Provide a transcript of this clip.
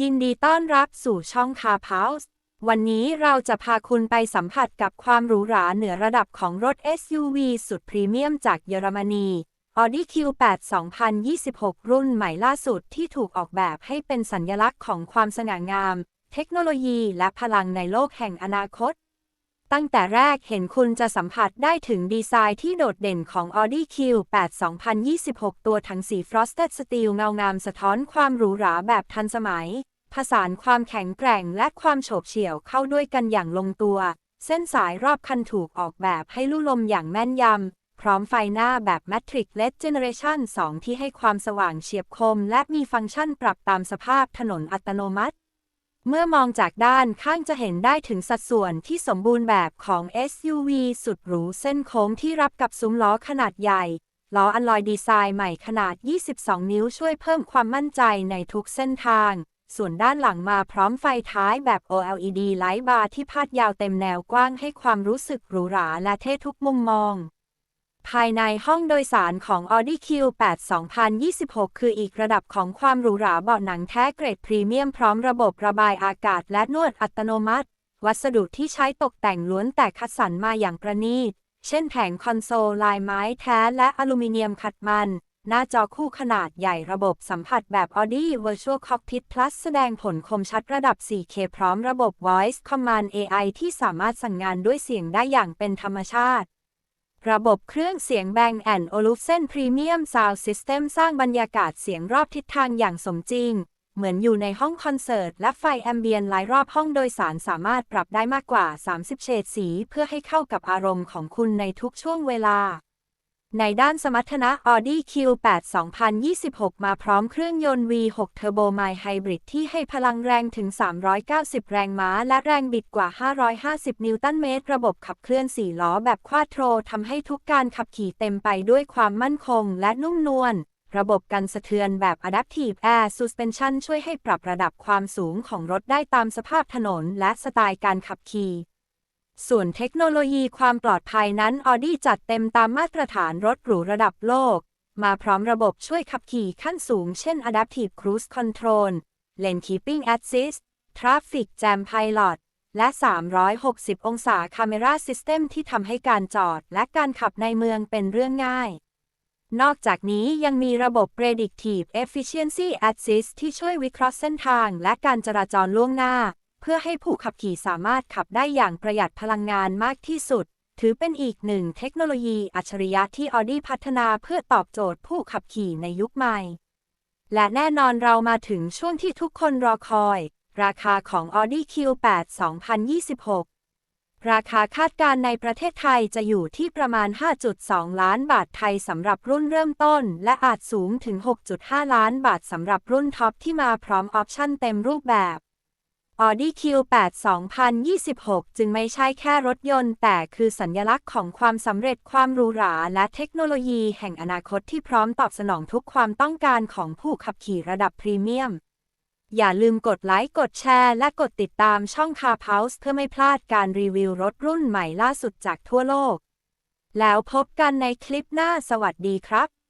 ยินดีต้อนรับสู่ช่องคาเพาส์วันนี้เราจะพาคุณไปสัมผัสกับความหรูหราเหนือระดับของรถ SUV สุดพรีเมียมจากเยอรมนี Audi Q8 2026 รุ่นใหม่ล่าสุดที่ถูกออกแบบให้เป็นสัญลักษณ์ของความสง่างาม เทคโนโลยีและพลังในโลกแห่งอนาคต ตั้งแต่แรกเห็นคุณจะสัมผัสได้ถึงดีไซน์ที่โดดเด่นของ Audi Q8 2026 ตัวถังสี Frosted Steel เงางามสะท้อนความหรูหราแบบทันสมัย ผสานความแข็งแกร่งและความโฉบเฉี่ยวเข้าด้วยกันอย่างลงตัว เส้นสายรอบคันถูกออกแบบให้ลู่ลมอย่างแม่นยำ พร้อมไฟหน้าแบบ Matrix LED Generation 2 ที่ให้ความสว่างเฉียบคม และมีฟังก์ชันปรับตามสภาพถนนอัตโนมัติ เมื่อมองจากด้านข้างจะเห็นได้ถึงสัดส่วนที่สมบูรณ์แบบของ SUV สุดหรูเส้นโค้งที่รับกับซุ้มล้อขนาดใหญ่ ล้ออัลลอยดีไซน์ใหม่ขนาด 22 นิ้วช่วยเพิ่มความมั่นใจในทุกเส้นทาง ส่วนด้านหลังมาพร้อมไฟท้ายแบบ OLED ไลท์บาร์ที่พาดยาวเต็มแนวกว้างให้ความรู้สึกหรูหราและเท่ทุกมุมมอง ภายในห้องโดยสารของ Audi Q8 2026 คืออีกระดับของความหรูหราเบาะหนังแท้เกรดพรีเมียมพร้อมระบบระบายอากาศและนวดอัตโนมัติ วัสดุที่ใช้ตกแต่งล้วนแต่คัดสรรมาอย่างประณีต เช่นแผงคอนโซลลายไม้แท้และอลูมิเนียมขัดมัน หน้าจอคู่ขนาดใหญ่ระบบสัมผัสแบบ Audi Virtual Cockpit Plus แสดงผลคมชัดระดับ 4K พร้อมระบบ Voice Command AI ที่สามารถสั่งงานด้วยเสียงได้อย่างเป็นธรรมชาติ ระบบเครื่องเสียง Bang Olufsen Premium Sound System สร้างบรรยากาศเสียงรอบทิศทางอย่างสมจริง เหมือนอยู่ในห้องคอนเสิร์ต และไฟแอมเบียนหลายรอบห้องโดยสารสามารถปรับได้มากกว่า 30 เฉดสี เพื่อให้เข้ากับอารมณ์ของคุณในทุกช่วงเวลา ในด้านสมรรถนะ Audi Q8 2026 มาพร้อมเครื่องยนต์ V6 Turbo m i Hybrid ที่ให้พลังแรงถึง 390 แรงม้า และแรงบิดกว่า 550 นิวตันเมตร ระบบขับเคลื่อน 4 ล้อแบบควาดโทรทำให้ทุกการขับขี่เต็มไปด้วยความมั่นคงและนุ่มนวลระบบกันสะเทือนแบบ Adaptive Air Suspension ช่วยให้ปรับระดับความสูงของรถได้ตามสภาพถนนและสไตล์การขับขี่ ส่วนเทคโนโลยีความปลอดภัยนั้น Audi จัดเต็มตามมาตรฐานรถหรูระดับโลก มาพร้อมระบบช่วยขับขี่ขั้นสูงเช่น Adaptive Cruise Control Lane Keeping Assist Traffic Jam Pilot และ 360 องศา Camera System ที่ทำให้การจอดและการขับในเมืองเป็นเรื่องง่าย นอกจากนี้ยังมีระบบ Predictive Efficiency Assist ที่ช่วยวิเคราะห์เส้นทางและการจราจรล่วงหน้า เพื่อให้ผู้ขับขี่สามารถขับได้อย่างประหยัดพลังงานมากที่สุด ถือเป็นอีกหนึ่งเทคโนโลยีอัจฉริยะที่ Audi พัฒนาเพื่อตอบโจทย์ผู้ขับขี่ในยุคใหม่ และแน่นอนเรามาถึงช่วงที่ทุกคนรอคอย ราคาของ Audi Q8 2026ราคาคาดการในประเทศไทยจะอยู่ที่ประมาณ 5.2 ล้านบาทไทยสำหรับรุ่นเริ่มต้น และอาจสูงถึง 6.5 ล้านบาทสำหรับรุ่นท็อปที่มาพร้อมออปชั่นเต็มรูปแบบ Audi Q8 2026 จึงไม่ใช่แค่รถยนต์ แต่คือสัญลักษณ์ของความสำเร็จความหรูหรา และเทคโนโลยีแห่งอนาคตที่พร้อมตอบสนองทุกความต้องการของผู้ขับขี่ระดับพรีเมียม อย่าลืมกดไลค์ กดแชร์ และกดติดตามช่อง Car p o u s e เพื่อไม่พลาดการรีวิวรถรุ่นใหม่ล่าสุดจากทั่วโลก แล้วพบกันในคลิปหน้าสวัสดีครับ